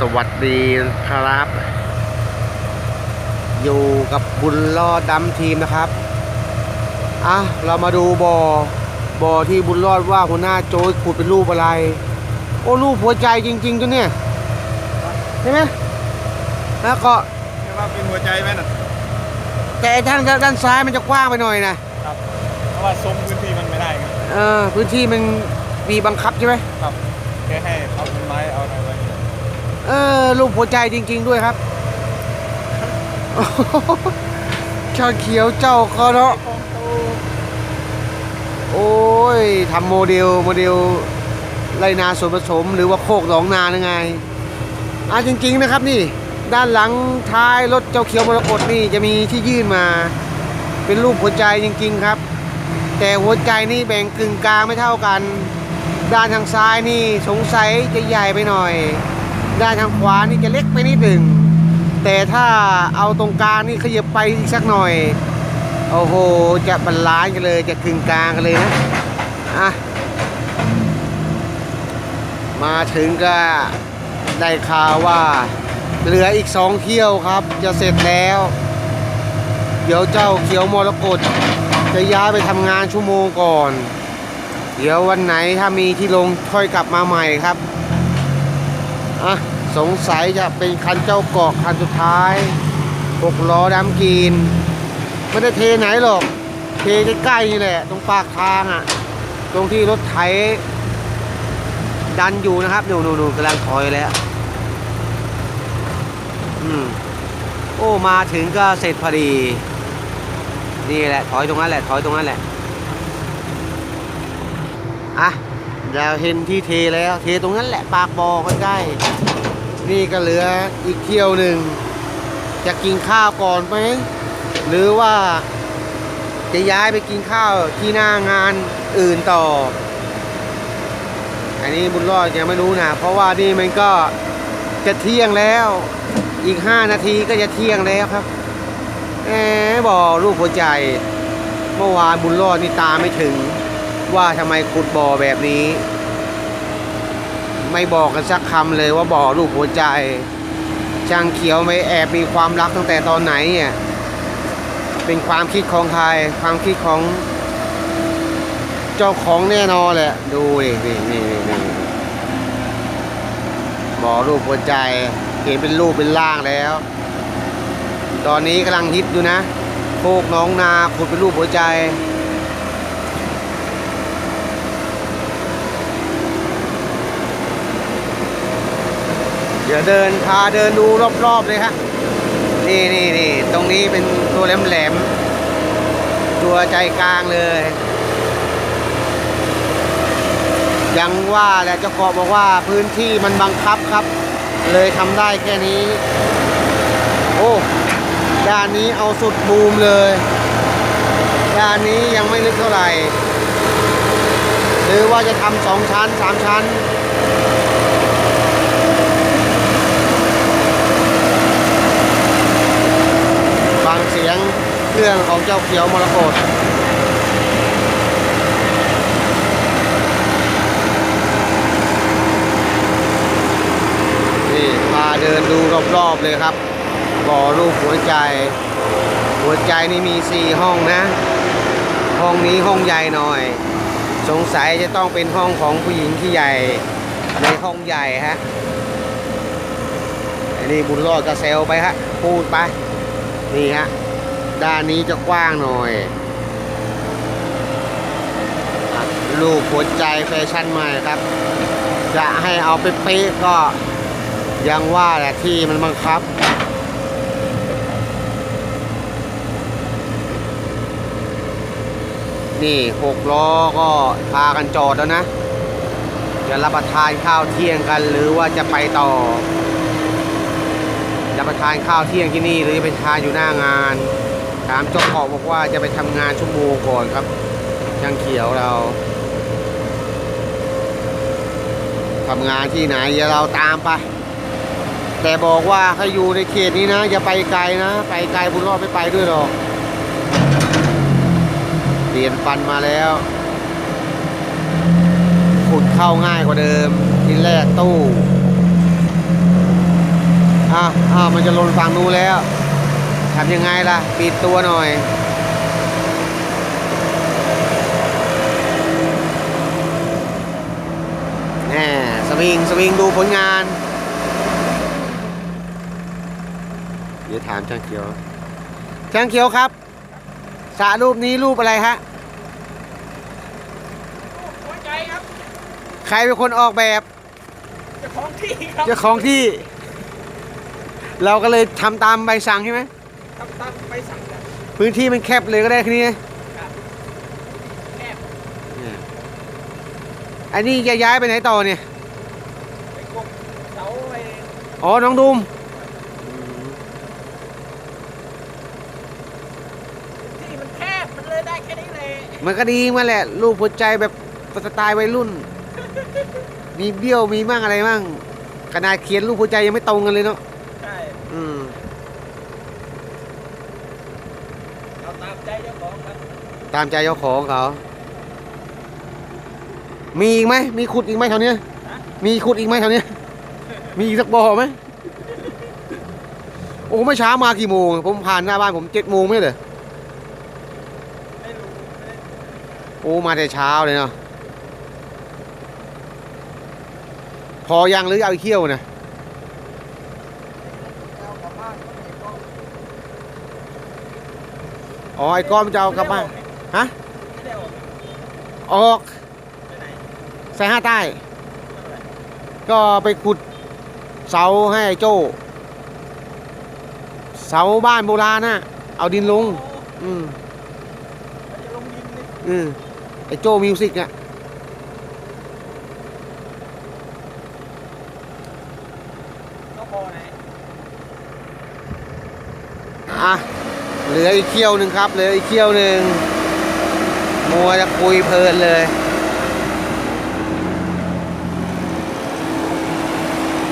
สวัสดีครับ อยู่กับบุญรอดดำทีมนะครับอะเรามาดูบอ่อบ่อที่บุญรอดว่าหัวหน้าโจ้ยขุดเป็นรูปอะไร โอ้รูปหัวใจจริงๆตัวเนี่ยใช่ไหมแล้วก็เรียกว่าเป็นหัวใจไหมน่ะแต่ไอ้ด้านด้านซ้ายมันจะกว้างไปหน่อยนะครับเพราะว่าทรงพื้นที่มันไม่ได้ครับเออพื้นที่มันมีบังคับใช่ไหมครับแค่ให้เอาต้นไม้เอาอะไรไว้ เออรูปหัวใจจริง ๆ ด้วยครับชาเขียวเจ้าเขาเนาะขอโอ้ยทำโมเดลโมเดลไรนาส่วนผสม หรือว่าโคกหนองนายังไงอะจริง ๆ นะครับนี่ ด้านหลังท้ายรถเจ้าเขียวมรกตนี่จะมีที่ยื่นมา เป็นรูปหัวใจจริง ๆ ครับ แต่หัวใจนี่แบ่งกึ่งกลางไม่เท่ากัน ด้านทางซ้ายนี่สงสัยจะใหญ่ไปหน่อย ด้านทางขวานี่จะเล็กไปนิดหนึ่ง แต่ถ้าเอาตรงกลางนี่ขยับไปอีกสักหน่อย โอ้โห จะบรรลานกันเลยจะกึ่งกลางกันเลยนะ อะ มาถึงก็ได้ข่าวว่า เหลืออีกสองเที่ยวครับ จะเสร็จแล้ว เดี๋ยวเจ้าเขียวมรกตจะย้ายไปทำงานชั่วโมงก่อน เดี๋ยววันไหนถ้ามีที่ลงค่อยกลับมาใหม่ครับ อะสงสัยจะเป็นคันเจ้าเกาะคันสุดท้ายหกล้อดำกินไม่ได้เทไหนหรอก เทใกล้ๆนี่แหละ ตรงปากทางอะ ตรงที่รถไถดันอยู่นะครับหนูหนูหนูกำลังถอยแล้วอืมโอ้ มาถึงก็เสร็จพอดี นี่แหละ ถอยตรงนั้นแหละ ถอยตรงนั้นแหละ อะ เราเห็นที่เทแล้วเทตรงนั้นแหละปากบ่อใกล้ๆนี่ก็เหลืออีกเที่ยวหนึ่ง จะกินข้าวก่อนไหมหรือว่าจะย้ายไปกินข้าวที่หน้างานอื่นต่อ อันนี้บุญรอดยังไม่รู้นะ เพราะว่านี่มันก็จะเที่ยงแล้ว อีก5นาทีก็จะเที่ยงแล้วครับแหมบอกรูปหัวใจ เมื่อวานบุญรอดนี่ตาไม่ถึง ว่าทำไมขุดบ่อแบบนี้ ไม่บอกกันสักคำเลยว่าบ่อรูปหัวใจ ช่างเขียวไม่แอบมีความรักตั้งแต่ตอนไหนเนี่ยเป็นความคิดของใครความคิดของเจ้าของแน่นอนแหละดูดินี่นี่นี่นี่บ่อรูปหัวใจเห็นเป็นรูปเป็นร่างแล้ว ตอนนี้กำลังฮิตอยู่นะโคกน้องนาขุดเป็นรูปหัวใจ ดี๋ยวเดินพาเดินดูรอบๆเลยฮะนี่นี่นี่ตรงนี้เป็นตัวแหลมแหลมๆตัวใจกลางเลย ยังว่าแหละเจ้าของบอกว่าพื้นที่มันบังคับครับ เลยทำได้แค่นี้ โอ้ด้านนี้เอาสุดบูมเลย ด้านนี้ยังไม่ลึกเท่าไหร่ หรือว่าจะทำสองชั้นสามชั้น ฟังเสียงเครื่องของเจ้าเขียวมรกตนี่พาเดินดูรอบๆเลยครับบ่อรูปหัวใจ หัวใจนี่มีสี่ห้องนะ ห้องนี้ห้องใหญ่หน่อย สงสัยจะต้องเป็นห้องของผู้หญิงที่ใหญ่ ในห้องใหญ่ฮะอันนี้บุญรอดกระเซลไปฮะพูดไป นี่ฮะ ด้านนี้จะกว้างหน่อยลูกหัวใจแฟชั่นใหม่ครับ จะให้เอาไปเป๊ะก็ยังว่าแหละที่มันบังคับ นี่หกล้อก็พากันจอดแล้วนะ จะรับประทานข้าวเที่ยงกันหรือว่าจะไปต่อจะไปทานข้าวเที่ยงที่นี่หรือจะไปทานอยู่หน้างาน ถามเจ้าของบอกว่าจะไปทำงานชั่วโมงก่อนครับช่างเขียวเราทำงานที่ไหนเดี๋ยวเราตามไปแต่บอกว่าให้อยู่ในเขตนี้นะ อย่าไปไกลนะ ไปไกลบุญรอดไม่ไปด้วยหรอกเปลี่ยนฟันมาแล้วขุดเข้าง่ายกว่าเดิมทีแรกตู้อะอะมันจะลงฝั่งนู้นแล้ว ทำยังไงล่ะ ปิดตัวหน่อยแหมสวิง สวิงดูผลงาน เดี๋ยวถามช่างเขียว ช่างเขียวครับสระรูปนี้รูปอะไรฮะหัวใจครับใครเป็นคนออกแบบเจ้าของที่ครับ เจ้าของที่ เราก็เลยทำตามใบสั่งใช่ไหม ทำตามใบสั่งจากพื้นที่มันแคบเลยก็ได้แค่นี้แคบอันนี้จะย้ายไปไหนต่อเนี่ย ไปกบเสาไปอ๋อ น้องดุมที่มันแคบมันเลยได้แค่นี้เลยมันก็ดีมาแหละ ลูกหัวใจแบบสไตล์วัยรุ่น มีเบี้ยวมีมั่งอะไรมั่งขนาดเขียนลูกหัวใจยังไม่ตรงกันเลยเนาะใช่ อืม เอาตามใจเจ้าของครับ ตามใจเจ้าของเขา มีอีกไหม มีขุดอีกไหมแถวเนี้ยฮะมีขุดอีกไหมแถวเนี้ยมีอีกสักบ่อไหมโอ้เมื่อเช้ามากี่โมง ผมผ่านหน้าบ้านผมเจ็ดโมงไม่เหรอไม่รู้ไม่ได้โอ้มาแต่เช้าเลยเนาะพอยังหรือเอาอีกเขี้ยวนะเอากลับบ้านก็ไม่ต้องอ๋อไอ้ก้อมนจะเอากลับบ้าน ฮะไม่ได้ออกออกไปไหนสายห้าใต้ทำอะไรก็ไปขุดเสาให้ไอ้โจ้เสาบ้านโบราณน่ะ เอาดินลงโอ้อืมมันจะลงดินนี่อืมไอ้โจ้มิวสิกอะต้องพอไหนอะเหลืออีกเขี้ยวหนึ่งครับ เหลืออีกเขี้ยวหนึ่ง มัวจะคุยเพลินเลย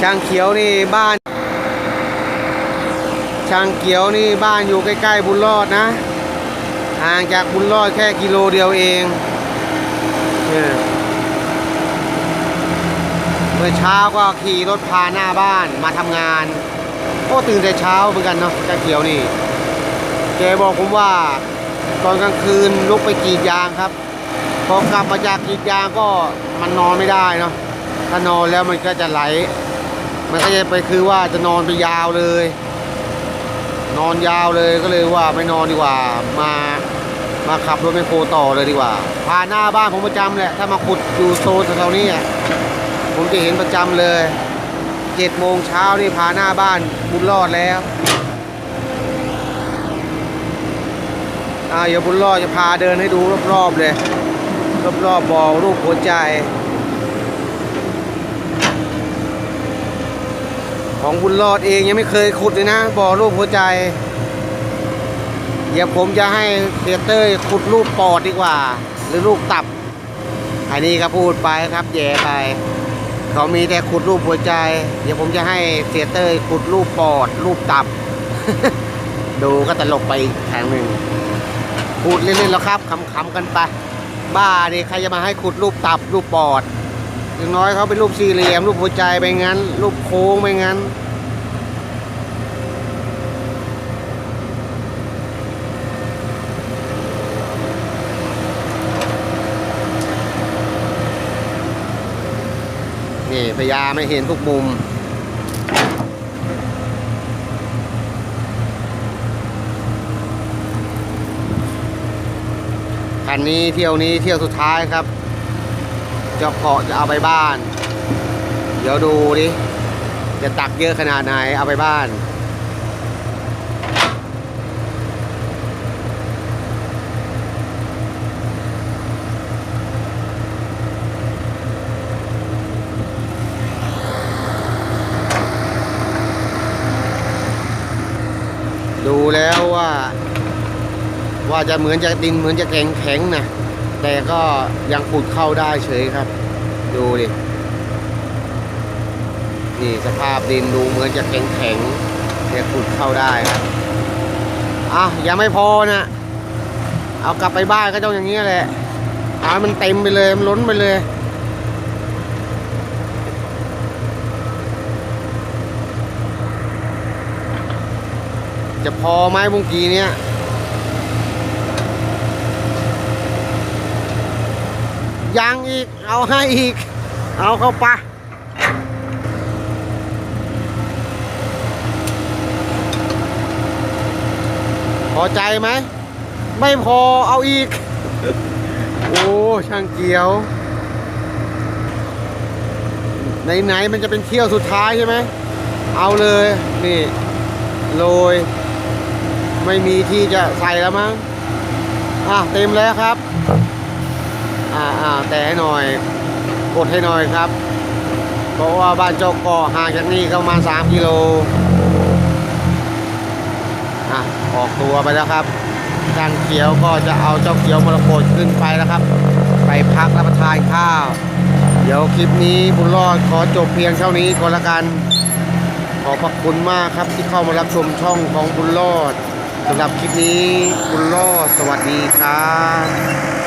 ช่างเขียวนี่บ้าน ช่างเขียวนี่บ้านอยู่ใกล้ๆบุญรอดนะ ห่างจากบุญรอดแค่กิโลเดียวเองเนี่ยเมื่อเช้าก็ขี่รถพาหน้าบ้านมาทำงานก็ตื่นแต่เช้าเหมือนกันเนาะช่างเขียวนี่แกบอกผมว่า ตอนกลางคืนลุกไปกรีดยางครับ พอกลับมาจากกรีดยางก็มันนอนไม่ได้เนาะถ้านอนแล้วมันก็จะไหล มันก็จะไปคือว่าจะนอนไปยาวเลย นอนยาวเลยก็เลยว่าไม่นอนดีกว่ามามาขับรถไมโครต่อเลยดีกว่าผ่านหน้าบ้านผมประจำแหละถ้ามาขุดอยู่โซนแถวนี้ผมจะเห็นประจำเลยเจ็ดโมงเช้านี่ผ่านหน้าบ้านบุญรอดแล้ว อ่าเดี๋ยวบุญรอดจะพาเดินให้ดูรอบๆเลย รอบๆบ่อรูปหัวใจ ของบุญรอดเองยังไม่เคยขุดเลยนะบ่อรูปหัวใจ เดี๋ยวผมจะให้เตียเต้ยขุดรูปปอดดีกว่า หรือรูปตับ อันนี้ก็พูดไปครับแย่ไป เขามีแต่ขุดรูปหัวใจ เดี๋ยวผมจะให้เตียเต้ยขุดรูปปอด รูปตับดูก็ตลกไปอีกทางหนึ่ง ขุดเล่นๆแล้วครับขำๆกันไป บ้าดิใครจะมาให้ขุดรูปตับรูปปอดอย่างน้อยเขาเป็นรูปสี่เหลี่ยมรูปหัวใจไปงั้น รูปโค้งไปงั้นนี่พยายามไม่เห็นทุกมุม คันนี้เที่ยวนี้เที่ยวสุดท้ายครับจะเกาะจะเอาไปบ้าน เดี๋ยวดูดิจะตักเยอะขนาดไหนเอาไปบ้าน ดูแล้วว่า ว่า จะเหมือนจะดินเหมือนจะแข็งแข็งนะแต่ก็ยังขุดเข้าได้เฉยครับ ดูดินี่สภาพดินดูเหมือนจะแข็งแข็งแต่ขุดเข้าได้ครับอะยังไม่พอนะเอากลับไปบ้านก็ต้องอย่างนี้แหละอามันเต็มไปเลยมันล้นไปเลยจะพอไหมเมื่อกี้เนี้ย ยังอีก เอาให้อีก เอาเข้าไปะพอใจไหม ไม่พอเอาอีก โอ้ ช่างเกียว ไหนๆมันจะเป็นเที่ยวสุดท้ายใช่ไหม เอาเลย นี่โรยไม่มีที่จะใส่แล้วมั้ง อะ เต็มแล้วครับ อ่าอ่าแต่ให้หน่อย กดให้หน่อยครับ เพราะว่าบ้านเจ้าก่อห่างจากนี่ก็ประมาณ3กิโลอะออกตัวไปแล้วครับช่างเขียวก็จะเอาเจ้าเขียวมรกตขึ้นไปแล้วครับ ไปพักรับประทานข้าว เดี๋ยวคลิปนี้บุญรอดขอจบเพียงเท่านี้ก่อนละกัน ขอบพระคุณมากครับที่เข้ามารับชมช่องของบุญรอดสำหรับคลิปนี้บุญรอดสวัสดีครับ